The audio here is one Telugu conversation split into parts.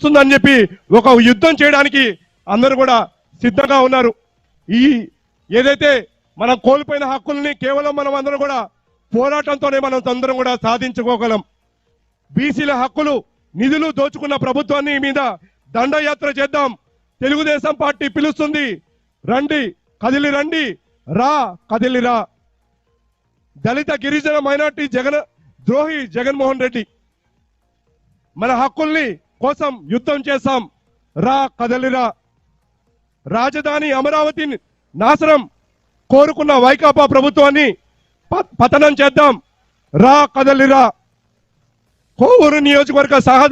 వస్తుందని చెప్పి ఒక యుద్ధం చేయడానికి అందరూ కూడా సిద్ధంగా ఉన్నారు. ఈ ఏదైతే మనం కోల్పోయిన హక్కుల్ని కేవలం మనం అందరం కూడా పోరాటంతోనే మనం అందరం కూడా సాధించుకోగలం. బీసీల హక్కులు నిధులు దోచుకున్న ప్రభుత్వాన్ని మీద దండయాత్ర చేద్దాం. తెలుగుదేశం పార్టీ పిలుస్తుంది. రండి కదిలి రండి రా కదిలి రా. దళిత గిరిజన మైనార్టీ జగన్ ద్రోహి జగన్మోహన్ రెడ్డి. మన హక్కుల్ని కోసం యుద్ధం చేశాం. రా కదలిరా. రాజధాని అమరావతి నాశనం కోరుకున్న వైకాపా ప్రభుత్వాన్ని ప- పతనం చేద్దాం. రా కదలిరా. కోవూరు నియోజకవర్గ సహజ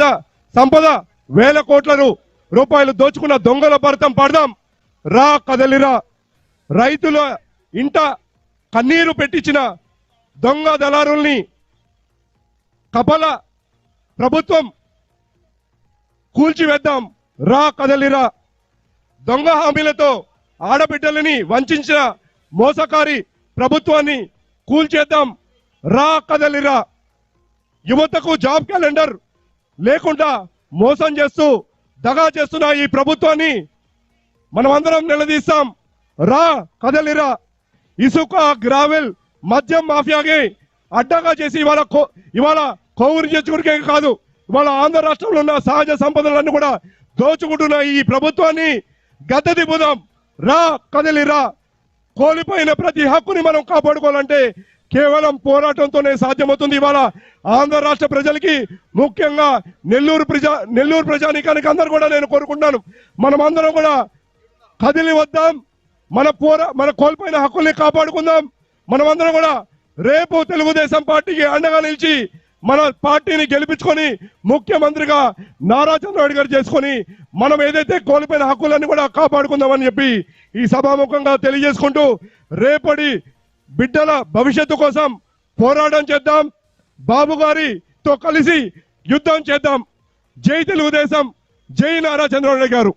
సంపద వేల కోట్లను రూపాయలు దోచుకున్న దొంగల భరతం పడదాం. రా కదలిరా. రైతుల ఇంట కన్నీరు పెట్టించిన దొంగ దళారుల్ని కపల ప్రభుత్వం కూల్చివేద్దాం. రా కదలిరా. దొంగ హామీలతో ఆడబిడ్డలని వంచిన మోసకారి ప్రభుత్వాన్ని కూల్చేద్దాం. రా కదలిరా. యువతకు జాబ్ క్యాలెండర్ లేకుండా మోసం చేస్తూ దగా చేస్తున్న ఈ ప్రభుత్వాన్ని మనమందరం నిలదీస్తాం. రా కదలిరా. ఇసుక గ్రావెల్ మద్యం మాఫియాకి అడ్డగా చేసి ఇవాళ కో- ఇవాళ కోవూరు చేసుకుడికే కాదు. ఇవాళ ఆంధ్ర రాష్ట్రంలో ఉన్న సహజ సంపదలన్నీ కూడా దోచుకుంటున్న ఈ ప్రభుత్వాన్ని. గద్దె దిబ్బుదాం రా కదలిరా కోల్పోయిన ప్రతి హక్కుని మనం కాపాడుకోవాలంటే కేవలం పోరాటంతోనే సాధ్యమవుతుంది. ఇవాళ ఆంధ్ర రాష్ట్ర ప్రజలకి ముఖ్యంగా నెల్లూరు ప్రజా నెల్లూరు ప్రజానికానికి అందరూ కూడా నేను కోరుకుంటున్నాను. మనం అందరం కూడా కదిలి వద్దాం. మన పోరా మన కోల్పోయిన హక్కుల్ని కాపాడుకుందాం. మనమందరం కూడా రేపు తెలుగుదేశం పార్టీకి అండగా నిలిచి మన పార్టీని గెలిపించుకొని ముఖ్యమంత్రిగా నారా చంద్రబాబు గారు చేసుకొని మనం ఏదైతే కోల్పోయిన హక్కులన్నీ కూడా కాపాడుకుందామని చెప్పి ఈ సభాముఖంగా తెలియజేసుకుంటూ రేపటి బిడ్డల భవిష్యత్తు కోసం పోరాటం చేద్దాం. బాబు గారితో కలిసి యుద్ధం చేద్దాం. జై తెలుగుదేశం. జై నారా చంద్రబాబు గారు.